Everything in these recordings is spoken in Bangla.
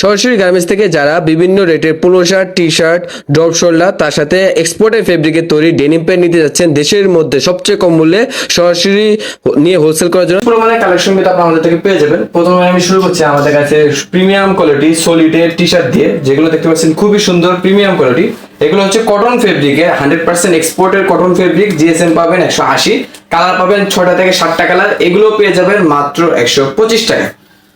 সরাসরি গার্মেন্টস থেকে যারা বিভিন্ন রেটের polo shirt T shirt drop shoulder, তার সাথে এক্সপোর্টের ফেব্রিকের তৈরি ডেনিম প্যান্ট নিতে যাচ্ছেন, দেশের মধ্যে সবচেয়ে কম মূল্যে সরাসরি নিয়ে হোলসেল করার জন্য। পুরো মানে কালেকশন কিন্তু আপনি আমাদের থেকে পেয়ে যাবেন। প্রথমে আমি শুরু করছি আমাদের কাছে প্রিমিয়াম কোয়ালিটি সলিডের টি শার্ট দিয়ে, যেগুলো দেখতে পাচ্ছেন খুবই সুন্দর প্রিমিয়াম কোয়ালিটি এগুলো হচ্ছে কটন ফেব্রিকের হান্ড্রেড পার্সেন্ট এক্সপোর্টের কটন ফেব্রিক জিএসএম পাবেন একশো আশি কালার পাবেন ছটা থেকে সাতটা কালার এগুলো পেয়ে যাবেন মাত্র একশো পঁচিশ টাকা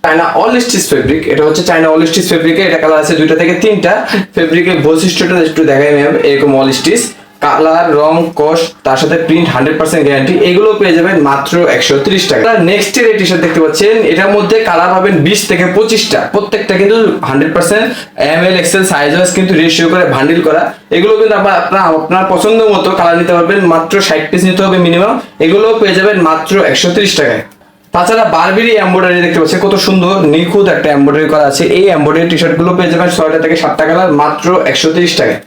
চায়না অল স্টিচ ফেব্রিক এটা হচ্ছে চায়না অল স্টিচ ফেব্রিকে এটা কালার আছে দুইটা থেকে তিনটা। ফেব্রিকের বৈশিষ্ট্যটা একটু দেখাই ম্যাম এরকম অল স্টিচ কালার রং কস তার সাথে প্রিন্ট হান্ড্রেড পার্সেন্ট গ্যারান্টি এগুলো পেয়ে যাবেন মাত্র একশো ত্রিশ টাকা। নেক্সট এর টি শার্ট দেখতে পাচ্ছেন, এটার মধ্যে কালার পাবেন বিশ থেকে পঁচিশটা। প্রত্যেকটা কিন্তু hundred percent M L XL size wise কিন্তু রেশিও করে ভান্ডিল করা। এগুলো কিন্তু আপনার আপনার আপনার পছন্দ মতো কালার নিতে পারবেন, মাত্র ষাট পিস নিতে হবে মিনিমাম এগুলো পেয়ে যাবেন মাত্র একশো ত্রিশ টাকায়। তাছাড়া বারবেরি এমব্রয়ডারি দেখতে পাচ্ছি কত সুন্দর, নিখুঁত একটা এমব্রয়ডারি করা আছে। এই এমব্রয়ডারি টি শার্টগুলো পেয়ে যাবেন ছয়টা থেকে সাতটা কালার মাত্র একশো তিরিশ টাকায়।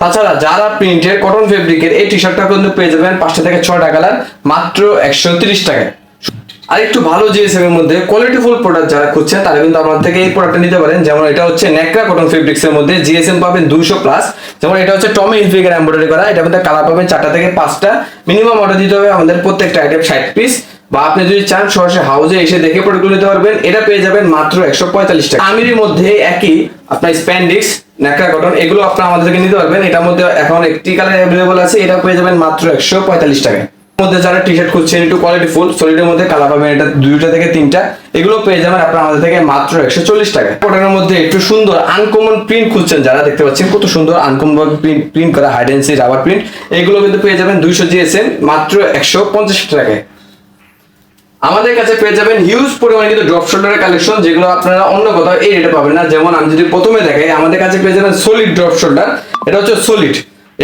তাছাড়া যারা প্রিন্টের কটন ফেব্রিকের এই টি শার্টটা কিন্তু পেয়ে যাবেন পাঁচটা থেকে ছয়টা কালার মাত্র একশো তিরিশ টাকায়। আর একটু ভালো জিএসএম এর মধ্যে কোয়ালিটি ফুল প্রোডাক্ট যারা খুঁজছেন, তারা কিন্তু আমার থেকে এই প্রোডাক্টটা নিতে পারেন। যেমন এটা হচ্ছে নেকড়া কটন ফেব্রিক্স এর মধ্যে জিএসএম পাবেন দুশো প্লাস যেমন এটা হচ্ছে টমি ইনফিগার এমব্রয়ডারি করা। এটা মধ্যে কালার পাবেন চারটা থেকে পাঁচটা। মিনিমাম অর্ডার দিতে হবে আমাদের প্রত্যেকটা আইটেম ষাট পিস বা আপনি যদি চান সরাসরি হাউসে এসে দেখে প্রোডাক্টগুলো নিতে পারবেন, এটা পেয়ে যাবেন মাত্র একশো পঁয়তাল্লিশ টাকা। আমিরের মধ্যে একই, আপনার স্প্যান্ডিক্স ন্যাকড়া কটন এগুলো আপনার আমাদের থেকে নিতে পারবেন। এটার মধ্যে এখন একটি কালার অ্যাভেলেবল আছে, এটা পেয়ে যাবেন মাত্র একশো পঁয়তাল্লিশ টাকায়। মধ্যে যারা টি শার্ট খুঁজছেন, একটু কোয়ালিটি ফুল সলিডের মধ্যে কালার পাবেন এটা দুইটা থেকে তিনটা। এগুলো পেয়ে যাবেন আপনার আমাদের থেকে মাত্র একশো চল্লিশ টাকা কটনের মধ্যে একটু সুন্দর আনকমন প্রিন্ট খুঁজছেন যারা, দেখতে পাচ্ছেন কত সুন্দর আনকমন প্রিন্ট প্রিন্ট করা হাইড এন্ড রাবার প্রিন্ট এগুলো কিন্তু পেয়ে যাবেন দুইশো জিএসএম মাত্র একশো পঞ্চাশ টাকায়। আমাদের কাছে পেয়ে যাবেন হিউজ পরিমাণে কিন্তু ড্রপ শোল্ডারের কালেকশন যেগুলো আপনারা অন্য কোথাও এই রেটে পাবেন না। যেমন আমি যদি প্রথমে দেখাই, আমাদের কাছে পেয়ে যাবেন সলিড ড্রপ শোল্ডার এটা হচ্ছে সলিড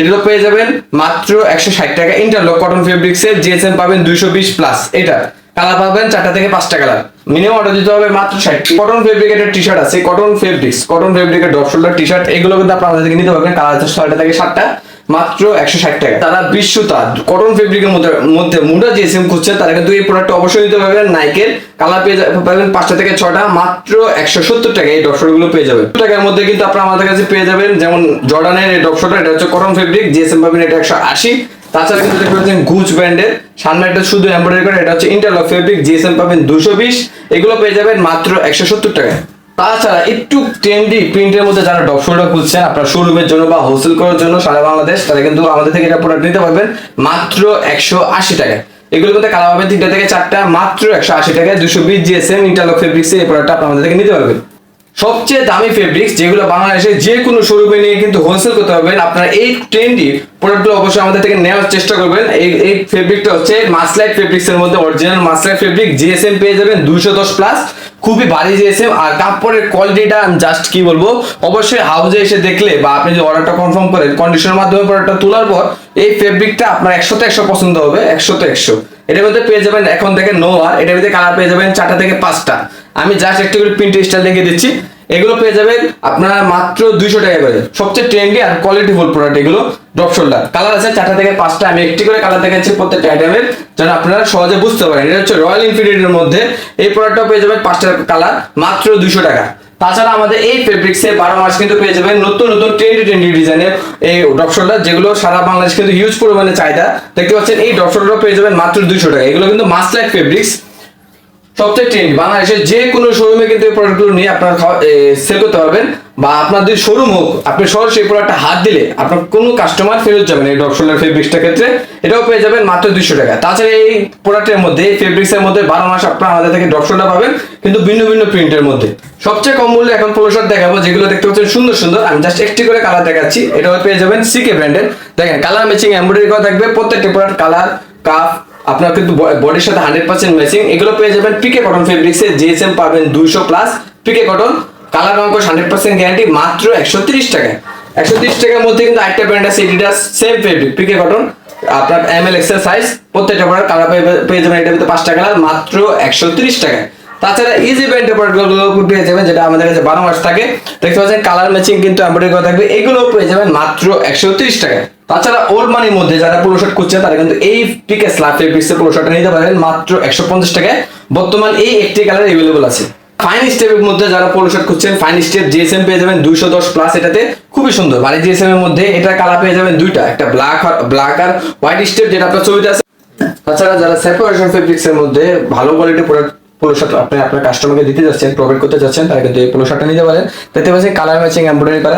এগুলো পেয়ে যাবেন মাত্র একশো ষাট টাকা। ইন্টারলক কটন ফেব্রিক্স এর জিএসএম পাবেন দুইশো বিশ প্লাস এটা কালার পাবেন চারটা থেকে পাঁচটা কালার মিনিমাম অর্ডার দিতে হবে মাত্র ষাট। কটন ফেব্রিকেটের টি শার্ট আছে। কটন ফেব্রিক্স কটন ফেব্রিকের ড্রপ শোল্ডার টি শার্ট এগুলো কিন্তু আপনারা থেকে নিতে পারবেন। কালার আছে ছয়টা থেকে সাতটা। মাত্র একশো ষাট টাকা। তারা বিশ্ব তার কটন ফেব্রিকের মধ্যে মধ্যে মুডা জিএসএম খুঁজছেন তারা কিন্তু এই প্রোডাক্টটা অবশ্যই নিতে পারবেন নাইকের কালার পেয়ে যা- পাবেন পাঁচটা থেকে ছটা, মাত্র একশো সত্তর টাকা এই ডপশরগুলো পেয়ে যাবেন। টাকার মধ্যে কিন্তু আপনারা আমাদের কাছে পেয়ে যাবেন, যেমন জর্ডানের এই ডপশরটা এটা হচ্ছে কটন ফেব্রিক জিএসএম পাবেন এটা একশো আশি। তাছাড়া কিন্তু দেখতে পাচ্ছেন গুচ ব্র্যান্ডের সামনে একটা শুধু এমব্রয়ডারি করে, এটা হচ্ছে ইন্টারলক ফেব্রিক জিএসএম পাবেন দুশো বিশ। এগুলো পেয়ে যাবেন মাত্র একশো সত্তর টাকায়। তাছাড়া একটু ট্রেন্ডি প্রিন্টের মধ্যে যারা ডপ শোল্ডার খুঁজছেন আপনার শোরুমের জন্য বা হোলসেল করার জন্য সারা বাংলাদেশ, তারা কিন্তু আমাদের থেকে এটা প্রোডাক্ট নিতে পারবেন মাত্র একশো আশি টাকা এগুলোর মধ্যে কালার পাবেন তিনটা থেকে চারটা, মাত্র একশো আশি টাকায় দুশো বিশ জিএসএম ইন্টারলক ফেব্রিক্সে এই প্রোডাক্টটা আপনার থেকে নিতে পারবেন। সবচেয়ে দামি ফেব্রিক্স যেগুলো বাংলাদেশে যে কোনো শোরুমে নিয়ে কিন্তু হোলসেল করতে পারবেন, আপনারা এই ট্রেন্ডি প্রোডাক্টগুলো অবশ্যই আমাদের থেকে নেওয়ার চেষ্টা করবেন। এই এই ফেব্রিকটা হচ্ছে মাসলাইট ফেব্রিক্স এর মধ্যে অরিজিনাল মাসলাইট ফেব্রিক জিএসএম পেয়ে যাবেন দুশো দশ প্লাস খুবই ভারী জিএসএম আর কাপড়ের কোয়ালিটিটা আমি জাস্ট কি বলব, অবশ্যই হাউজে এসে দেখলে বা আপনি যদি অর্ডারটা কনফার্ম করেন কন্ডিশনের মাধ্যমে প্রোডাক্টটা তোলার পর এই ফেব্রিকটা আপনার একশোতে একশো পছন্দ হবে, একশোতে একশো। এটার মধ্যে পেয়ে যাবেন, এখন থেকে নো আর, এটার মধ্যে কালার পেয়ে যাবেন চারটা থেকে পাঁচটা। আমি জাস্ট একটু করে প্রিন্ট স্টাইল দেখিয়ে দিচ্ছি। এগুলো পেয়ে যাবেন আপনারা মাত্র দুইশো টাকা করে। সবচেয়ে ট্রেন্ডি আর কোয়ালিটি কোয়ালিটিফুল প্রোডাক্ট এগুলো ড্রপ শোল্ডার কালার আছে চারটা থেকে পাঁচটা, আমি একটি করে কালার দেখাচ্ছি প্রত্যেকটা আইটেমের যেন আপনারা সহজে বুঝতে পারেন। এটা হচ্ছে রয়্যাল ইনফিনিটির মধ্যে এই প্রোডাক্টটা পেয়ে যাবেন পাঁচটা কালার মাত্র দুইশো টাকা। তাছাড়া আমাদের এই ফেব্রিক্সে বারো মাস কিন্তু পেয়ে যাবেন নতুন নতুন ট্রেন্ডি ট্রেন্ডি ডিজাইনের এই ড্রপ শোল্ডার যেগুলো সারা বাংলাদেশ কিন্তু হিউজ পরিমাণে চাহিদা। দেখতে পাচ্ছেন, এই ড্রপ শোল্ডার পেয়ে যাবেন মাত্র দুশো টাকা। এগুলো কিন্তু মাসলাইট ফেব্রিক্স সবচেয়ে ট্রেন্ড বাংলাদেশের যে কোনো শোরুমে কিন্তু এই প্রোডাক্টগুলো নিয়ে আপনারা সেল করতে পারবেন বা আপনার যদি শোরুম হোক, আপনি সরাসরি এই প্রোডাক্টটা হাত দিলে আপনার কোনো কাস্টমার ফেরত যাবেন এই ডপশোলার ফেব্রিক্সটার ক্ষেত্রে। এটাও পেয়ে যাবেন মাত্র দুশো টাকা। তাছাড়া এই প্রোডাক্টের মধ্যে, এই ফেব্রিক্সের মধ্যে বারো মাস আপনারা আমাদের থেকে ডপশোলটা পাবেন, কিন্তু ভিন্ন ভিন্ন প্রিন্টের মধ্যে। সবচেয়ে কম মূল্যে এখন পোলো দেখাবো, যেগুলো দেখতে পাচ্ছেন সুন্দর সুন্দর। আমি জাস্ট একটি করে কালার দেখাচ্ছি, এটাও পেয়ে যাবেন সিকে ব্র্যান্ডের দেখেন কালার ম্যাচিং এমব্রয়ডারি করা থাকবে, প্রত্যেকটা প্রোডাক্ট কালার কাফ আপনার কিন্তু বডির সাথে হান্ড্রেড পার্সেন্ট ম্যাচিং এগুলো পেয়ে যাবেন পিকে কটন ফেব্রিক্সে জিএসএম পাবেন দুইশো প্লাস পিকে কটন কালার অঙ্ক হান্ড্রেড পার্সেন্ট গ্যারান্টি মাত্র একশো তিরিশ টাকায়। একশো তিরিশ টাকার মধ্যে কিন্তু একটা ব্র্যান্ড আছে Adidas same fabric pique cotton আপনার এম এল এক্সেল সাইজ প্রত্যেকটা প্রোডাক্ট কালার পেয়ে যাবেন এটার ভিতরে পাঁচটা কালার মাত্র একশো তিরিশ টাকায়। তাছাড়া ইজি ব্র্যান্ডের প্রোডাক্টগুলো পেয়ে যাবেন, যেটা আমাদের কাছে বারো মাস থাকে। দেখতে পাচ্ছেন কালার ম্যাচিং কিন্তু এমব্রয়ডারি করা থাকবে এগুলো পেয়ে যাবেন মাত্র একশো তিরিশ টাকায়। তাছাড়া ওল্ড মানির মধ্যে যারা পুরো শার্ট খুঁজছেন, তারা কিন্তু এই পিকে স্লাফ ফেব্রিক্সের পুরো শার্টটা নিতে পারেন। মাত্র একশো পঞ্চাশ টাকায়। বর্তমান এই একটি কালার এভেলেবল আছে। ফাইন স্টেপের মধ্যে যারা পোলো শার্ট খুঁজছেন ফাইন স্টেপ জিএসএম পেয়ে যাবেন দুইশো দশ প্লাস এটাতে। খুবই সুন্দর। মানে জিএসএম এর মধ্যে এটা কালার পেয়ে যাবেন দুইটা। একটা ব্ল্যাক আর ব্ল্যাক আর হোয়াইট স্টেপ যেটা আপনার ছবিতে আছে। তাছাড়া যারা সেপারেশন ফেব্রিক্স এর মধ্যে ভালো কোয়ালিটির প্রোডাক্ট পোলো শার্ট আপনি আপনার কাস্টমারকে দিতে যাচ্ছেন প্রোভাইড করতে যাচ্ছেন, তারা কিন্তু এই নিতে পারেন কালার ম্যাচিং করা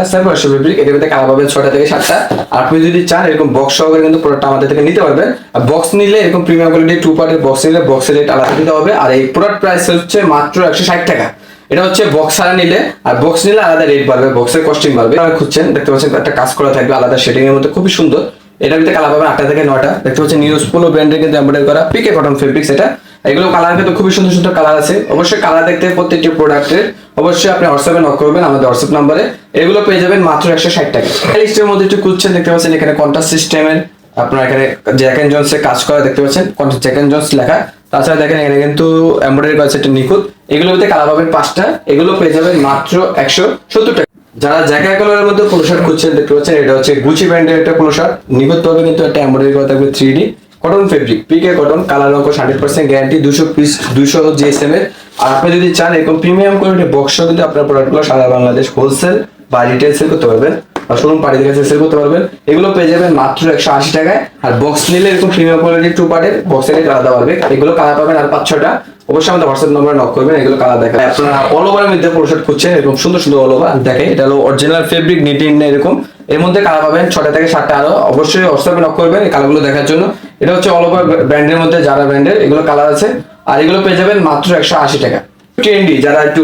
ফেব্রিক এর মধ্যে কালার পাবেন ছটা থেকে সাতটা। আপনি যদি চান, এরকম বক্স সহকারে কিন্তু আমাদের থেকে নিতে পারবেন। আর বক্স নিলে এরকম প্রিমিয়াম কোয়ালিটি টু পার্টের বক্স নিলে বক্সের রেট আলাদা দিতে হবে। আর এই প্রোডাক্ট প্রাইস হচ্ছে মাত্র একশো ষাট টাকা। এটা হচ্ছে বক্স ছাড়া নিলে, আর বক্স নিলে আলাদা রেট বাড়বে বক্সের কস্টিং বাড়বে। খুঁজছেন, দেখতে পাচ্ছেন একটা কাজ করা থাকবে, আলাদা শেডিং এর মধ্যে খুবই সুন্দর। এটার ভিতরে কালার পাবেন আটটা থেকে নটা দেখতে পাচ্ছেন নিউজ পোলো ব্র্যান্ডের কিন্তু এমব্রয়ডারি করা পিকে কটন ফেব্রিক্স এটা। এগুলো কালার কিন্তু খুবই সুন্দর সুন্দর কালার আছে। অবশ্যই কালার দেখতে প্রত্যেকটি প্রোডাক্টের অবশ্যই আপনি হোয়াটসঅ্যাপে নক করবেন আমাদের হোয়াটসঅ্যাপ নাম্বারে এগুলো পেয়ে যাবেন মাত্র একশো ষাট টাকা। লিস্টের মধ্যে একটু খুঁজছেন, দেখতে পাচ্ছেন এখানে কন্ট্রাস্ট সিস্টেমের আপনার এখানে জ্যাক এন্ড জন্সের কাজ করা দেখতে পাচ্ছেন জ্যাক এন্ড জন্স লেখা। তাছাড়া দেখেন এখানে কিন্তু এমব্রয়ডারি করা একটা নিখুঁত। এগুলোর ভিতরে কালার পাবেন পাঁচটা। এগুলো পেয়ে যাবেন মাত্র একশো সত্তর টাকা। যারা জ্যাকা কালারের মধ্যে পোলো শার্ট খুঁজছেন, দেখতে পাচ্ছেন, এটা হচ্ছে গুচি ব্র্যান্ডের একটা পোলো শার্ট নিখুঁত পাবে কিন্তু একটা এমব্রয়ডারি করা থাকবে three D cotton fabric pique cotton colour অঙ্ক হান্ড্রেড পার্সেন্ট গ্যারান্টি দুশো পিস দুশো জিএসএম এর। আর আপনি যদি চান, এরকম প্রিমিয়াম কোয়ালিটি বক্স কিন্তু আপনার প্রোডাক্টগুলো সারা বাংলাদেশ হোলসেল বা রিটেল সেল করতে পারবেন, বা শোরুম পার্টি থেকে সেল করতে পারবেন, এগুলো পেয়ে যাবেন মাত্র একশো আশি টাকায়। আর বক্স নিলে এরকম প্রিমিয়াম কোয়ালিটি টু পার্টের বক্সের রেট আলাদা পারবে এগুলো কালার পাবেন আর পাঁচ ছটা অবশ্যই আমাদের হোয়াটসঅ্যাপ নম্বরে নক করবেন, এগুলো কালার দেখা আপনারা অল ওভারের মধ্যে শার্ট খুঁজছেন এরকম সুন্দর সুন্দর অল ওভার দেখে এটা হলো অরিজিনাল ফেব্রিক নিটিং এরকম। এর মধ্যে কালার পাবেন ছটা থেকে সাতটা আরও অবশ্যই হোয়াটসঅ্যাপে নক করবেন এই কালারগুলো দেখার জন্য। এটা হচ্ছে অল ওভার ব্র্যান্ডের মধ্যে যারা ব্র্যান্ডের এগুলো কালার আছে। আর এগুলো পেয়ে যাবেন মাত্র একশো আশি টাকা। ট্রেন্ডি যারা একটু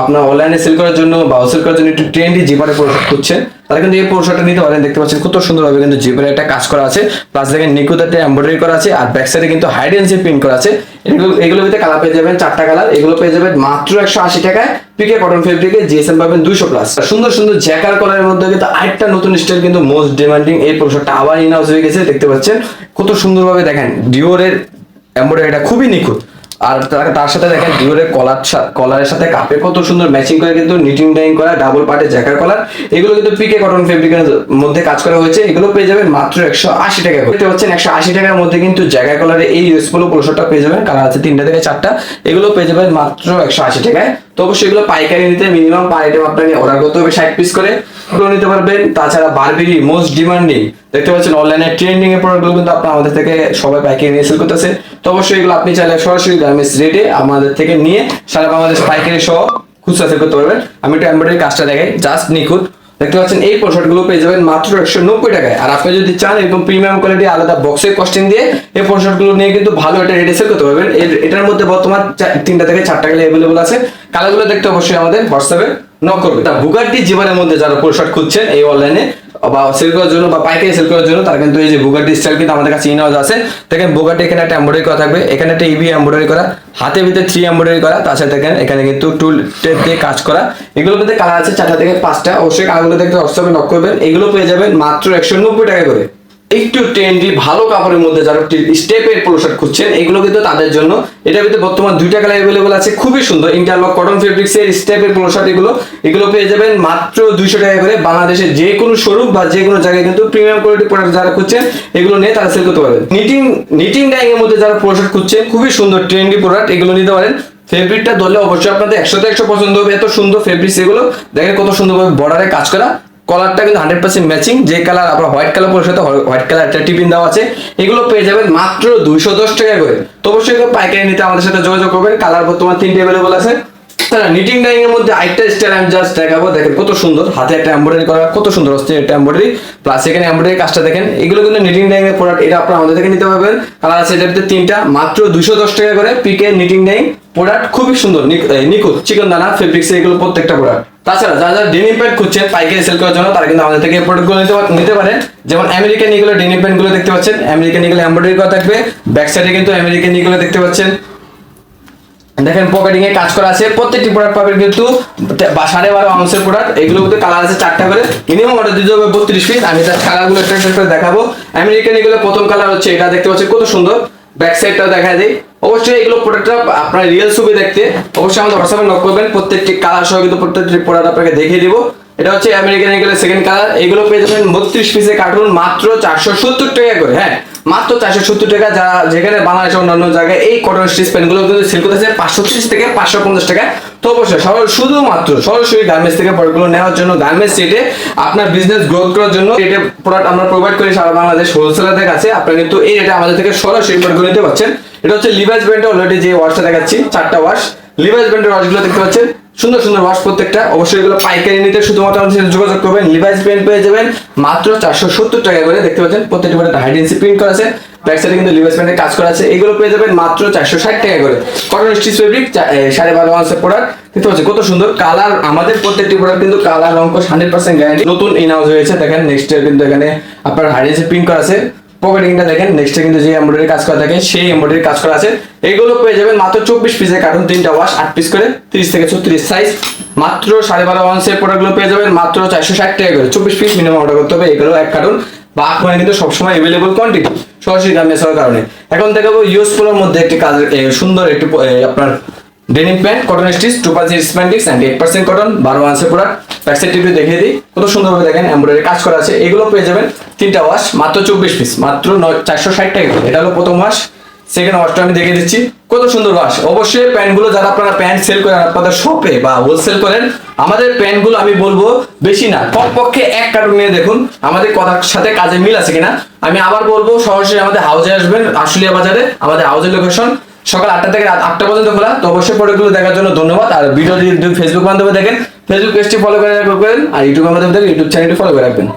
আপনার অনলাইনে সেল করার জন্য বা সেল করার জন্য একটু ট্রেন্ডি জিপারে পোশাক খুঁজছেন তারা কিন্তু এই পোশাকটা নিতে পারেন। দেখতে পাচ্ছেন কত সুন্দরভাবে কিন্তু জিপারে একটা কাজ করা আছে। প্লাস দেখেন একটা এমব্রয়ডারি করা আছে আর ব্যাক সাইডে কিন্তু হাইড হাইডেন্সি প্রিন্ট করা আছে। এগুলো, এগুলোর ভিতরে কালার পেয়ে যাবেন চারটা কালার এগুলো পেয়ে যাবেন মাত্র একশো আশি টাকায় পিকে কটন ফেব্রিকে জিএসএম পাবেন দুশো প্লাস সুন্দর সুন্দর জ্যাকার কলারের মধ্যে কিন্তু আরেকটা নতুন স্টাইল কিন্তু মোস্ট ডিমান্ডিং এই পোশাকটা আবার ইন হাউস হয়ে গেছে। দেখতে পাচ্ছেন কত সুন্দরভাবে দেখেন ডিওরের এমব্রয়ডারিটা খুবই নিখুঁত। আর তার- সাথে দেখেন ডিওরের কলার কলারের সাথে কাপে কত সুন্দর ম্যাচিং করে কিন্তু নিটিং ডাইং করা ডাবল পার্টে জ্যাকার কলার। এগুলো কিন্তু পিকে কটন ফেব্রিকের মধ্যে কাজ করা হয়েছে। এগুলো পেয়ে যাবেন মাত্র একশো আশি টাকা করে। পাচ্ছেন একশো আশি টাকার মধ্যে কিন্তু জ্যাকার কলারে এই ইউএসপোলো পোলোশোটা পেয়ে যাবেন। কালার আছে তিনটা থেকে চারটা। এগুলো পেয়ে যাবেন মাত্র একশো আশি টাকায়। তো অবশ্যই এগুলো পাইকারি নিতে মিনিমাম পার আইটেম আপনাকে অর্ডার করতে হবে ষাট পিস করে। এগুলো নিতে পারবেন। তাছাড়া বারবেরি মোস্ট ডিমান্ডিং দেখতে পাচ্ছেন অনলাইনে ট্রেন্ডিং এর প্রোডাক্টগুলো কিন্তু আপনার আমাদের থেকে সবাই পাইকারি নিয়ে সেল করতেছে। তো অবশ্যই এগুলো আপনি চাইলে সরাসরি গার্মেন্টস রেটে আমাদের থেকে নিয়ে সারা বাংলাদেশ পাইকারি সহ খুচরা সেল করতে পারবেন। আমি একটু এমব্রয়ডারি কাজটা দেখাই। জাস্ট নিখুঁত। দেখতে পাচ্ছেন, এই পোশাকগুলো পেয়ে যাবেন মাত্র একশো নব্বই টাকায়। আর আপনি যদি চান একদম প্রিমিয়াম কোয়ালিটি আলাদা বক্সের কস্টিং দিয়ে, এই পোশাকগুলো নিয়ে কিন্তু ভালো একটা রেটে সেল করতে পারবেন। এটার মধ্যে বর্তমান তিনটা থেকে চারটা কালার অ্যাভেলেবল আছে কালারগুলো দেখতে অবশ্যই আমাদের হোয়াটসঅ্যাপে করবে। তা বুগাটি জীবনের মধ্যে যারা পোশাক খুঁজছেন এই অনলাইনে বা সেল করার জন্য, বা পাইকারি সেল করার জন্য, তারা কিন্তু এই যে বুগাটি স্টাইল কিন্তু আমাদের কাছে ইনহাউস আছে। দেখেন বুগাটি এখানে একটা এমব্রয়ডারি করা থাকবে। এখানে একটা ইভি এমব্রয়ডারি করা হাতের ভিতরে থ্রি এমব্রয়ডারি করা তাছাড়া দেখেন, এখানে কিন্তু টুল টেপ দিয়ে কাজ করা। এগুলোর মধ্যে কালার আছে চারটা থেকে পাঁচটা। অবশ্যই কালারগুলো দেখতে হোয়াটসঅ্যাপে নক করবেন। এগুলো পেয়ে যাবেন মাত্র একশো নব্বই টাকা করে। একটু ট্রেন্ডি ভালো কাপড়ের মধ্যে যারা স্টেপের শার্ট খুঁজছেন, এগুলো কিন্তু তাদের জন্য। এটার ভিতরে বর্তমান দুইটা কালার অ্যাভেলেবল আছে, খুবই সুন্দর। ইন্টারলক কটন ফেব্রিক্স এর স্টেপের শার্ট এগুলো। এগুলো পেয়ে যাবেন মাত্র দুইশো টাকা করে বাংলাদেশের যে কোনো শোরুম বা যে কোনো জায়গায় কিন্তু প্রিমিয়াম কোয়ালিটি প্রোডাক্ট যারা খুঁজছেন, এগুলো নিয়ে তারা সেল করতে পারবেন। নিটিং নিটিং ডাইং এর মধ্যে যারা শার্ট খুঁজছেন, খুবই সুন্দর ট্রেন্ডি প্রোডাক্ট এগুলো নিতে পারেন। ফেব্রিকটা ধরলে অবশ্যই আপনাদের একশোতে একশো পছন্দ হবে। এত সুন্দর ফেব্রিক্স এগুলো। দেখেন কত সুন্দরভাবে বর্ডারে কাজ করা। কলারটা কিন্তু হান্ড্রেড পার্সেন্ট ম্যাচিং যে কালার আপনার হোয়াইট কালার পরে সাথে হোয়াইট কালার একটা টিফিন দেওয়া আছে, এগুলো পেয়ে যাবেন মাত্র দুইশো দশ টাকা করে। তো অবশ্যই পাইকারি নিতে আমাদের সাথে যোগাযোগ করবেন কালার বর্তমান তিনটে অ্যাভেলেবল আছে। তারা নিটিং ডাইং এর মধ্যে আরেকটা স্টাইল আমি জাস্ট দেখাবো, দেখেন কত সুন্দর, হাতে একটা এমব্রয়ডারি করা, কত সুন্দর হচ্ছে একটা এমব্রয়ডারি প্লাস এখানে এমব্রয়ডারি কাজটা দেখেন, এগুলো কিন্তু নিটিং ডাইং এর প্রোডাক্ট এটা আপনারা আমাদের থেকে নিতে পারবেন। কালার আছে এটার ভিতরে তিনটা, মাত্র দুশো দশ টাকা করে, পিকে নিটিং ডাইং প্রোডাক্ট খুবই সুন্দর নিখুঁত, চিকন দানা ফেব্রিক্স এগুলো প্রত্যেকটা প্রোডাক্ট তাছাড়া যারা যারা ডেনিম প্যান্ট খুঁজছেন, পাইকারি সেল করার জন্য, তারা কিন্তু আমাদের থেকে প্রোডাক্টগুলো নিতে নিতে পারেন। যেমন আমেরিকান এগুলো ডেনিম প্যান্টগুলো দেখতে পাচ্ছেন। আমেরিকান এগুলো এমব্রয়ডারি করা থাকবে। ব্যাক সাইডে কিন্তু আমেরিকান এগুলো দেখতে পাচ্ছেন। দেখেন পকেটিং এ কাজ করা আছে। প্রত্যেকটি প্রোডাক্ট পাবেন কিন্তু সাড়ে বারো আউন্সের প্রোডাক্ট এগুলোর মধ্যে কালার আছে চারটা করে। মিনিমাম অর্ডার দিতে হবে বত্রিশ পিস আমি তার একটা করে দেখাবো। আমেরিকান এগুলো প্রথম কালার হচ্ছে, এটা দেখতে পাচ্ছেন কত সুন্দর। ব্যাক সাইডটা দেখা যায় অবশ্যই এগুলো প্রোডাক্টটা আপনার রিয়েল ছবি দেখতে অবশ্যই আমাদের হোয়াটসঅ্যাপে নক করবেন। প্রত্যেকটি কালার সহ কিন্তু প্রত্যেকটি প্রোডাক্ট আপনাকে দেখিয়ে দিব। এটা হচ্ছে আমেরিকান এগুলো সেকেন্ড কালার এগুলো পেয়ে যাবেন বত্রিশ পিসে কার্টুন মাত্র চারশো সত্তর টাকা করে হ্যাঁ। মাত্র চারশো সত্তর টাকা যারা যেখানে বাংলাদেশে অন্যান্য জায়গায় এই কটন স্টিচ প্যান্টগুলো কিন্তু সেল করতেছে পাঁচশো ত্রিশ থেকে পাঁচশো পঞ্চাশ টাকা। তো অবশ্যই সরল শুধুমাত্র, সরাসরি গার্মেন্টস থেকে প্রোডাক্টগুলো নেওয়ার জন্য গার্মেন্টস রেটে আপনার বিজনেস গ্রোথ করার জন্য রেটে প্রোডাক্ট আমরা প্রোভাইড করি সারা বাংলাদেশ হোলসেলারদের কাছে। আপনারা কিন্তু এই রেটে আমাদের থেকে সরাসরি প্রোডাক্টগুলো নিতে পারছেন এটা হচ্ছে লিভাইস ব্র্যান্ডের অলরেডি যে ওয়াশটা দেখাচ্ছি, চারটা ওয়াশ লিভাইস ব্র্যান্ডের ওয়াশগুলো দেখতে পাচ্ছেন। সুন্দর সুন্দর ওয়াশ প্রত্যেকটা। অবশ্যই এগুলো পাইকারি নিতে শুধুমাত্র আমাদের সাথে যোগাযোগ করবেন। লিভাইস ব্র্যান্ড পেয়ে যাবেন। মাত্র চারশো সত্তর টাকা করে দেখতে পাচ্ছেন, প্রত্যেকটি প্রোডাক্ট হাইডেন্সি প্রিন্ট করা আছে। ব্যাক সাইডে কিন্তু লিভাইস ব্র্যান্ডের কাজ করা আছে। এগুলো পেয়ে যাবেন মাত্র চারশো ষাট টাকা করে। কটন স্টিচ ফেব্রিক সাড়ে বারো আনসার প্রোডাক্ট দেখতে পাচ্ছেন কত সুন্দর কালার আমাদের প্রত্যেকটি প্রোডাক্ট কিন্তু কালার রঙ হান্ড্রেড পার্সেন্ট গ্যারান্টি নতুন ইন হাউস হয়েছে। দেখেন নেক্সট ইয়ার কিন্তু এখানে আপনার হাইডেন্সি প্রিন্ট করা আছে। পকেটিংটা দেখেন নেক্সটে কিন্তু যে এমব্রয়ডারি কাজ করা থাকে, সেই এমব্রয়ডারি কাজ করা আছে। এগুলো পেয়ে যাবেন মাত্র চব্বিশ পিসের কার্টুন তিনটা ওয়াশ আট পিস করে, তিরিশ থেকে ছত্রিশ সাইজ মাত্র সাড়ে বারো ওয়ান্সের প্রোডাক্টগুলো পেয়ে যাবেন, মাত্র চারশো ষাট টাকা করে। চব্বিশ পিস মিনিমাম অর্ডার করতে হবে, এগুলো এক কার্টুন বা আপনার কিন্তু সবসময় এভেলেবল কোয়ান্টিটি সরাসরি দামে কারণে। এখন দেখাবো ইউজফুলের মধ্যে একটি কাজের সুন্দর একটি আপনার denim pant cotton stitch two percent spandex and eight percent cotton বারো আনসে প্রোডাক্ট ব্যাকসাইড দেখিয়ে দিই। কত সুন্দরভাবে দেখেন এমব্রয়ডারি কাজ করা আছে। এগুলো পেয়ে যাবেন তিনটা ওয়াশ মাত্র চব্বিশ পিস মাত্র চারশো ষাট টাকা এটা হলো প্রথম ওয়াশ সেকেন্ড ওয়াশটা আমি দেখিয়ে দিচ্ছি। কত সুন্দর ওয়াশ অবশ্যই প্যান্টগুলো যারা আপনারা প্যান্ট সেল করেন, আপনাদের শপে বা হোলসেল করেন, আমাদের প্যান্টগুলো আমি বলব বেশি না। কমপক্ষে এক কার্টুন নিয়ে দেখুন, আমাদের কথার সাথে কাজে মিল আছে কিনা। আমি আবার বলব, সরাসরি আমাদের হাউজে আসবেন, আশুলিয়া বাজারে, আমাদের হাউজের লোকেশন সকাল আটটা থেকে রাত আটটা পর্যন্ত খোলা। তো অবশ্যই প্রোডাক্টগুলো দেখার জন্য ধন্যবাদ। আর ভিডিও যদি ফেসবুক মাধ্যমে দেখেন। ফেসবুক পেজটি ফলো করে রাখবেন। আর ইউটিউবের মাধ্যমে দেখেন ইউটিউব চ্যানেলটি ফলো করে রাখবেন।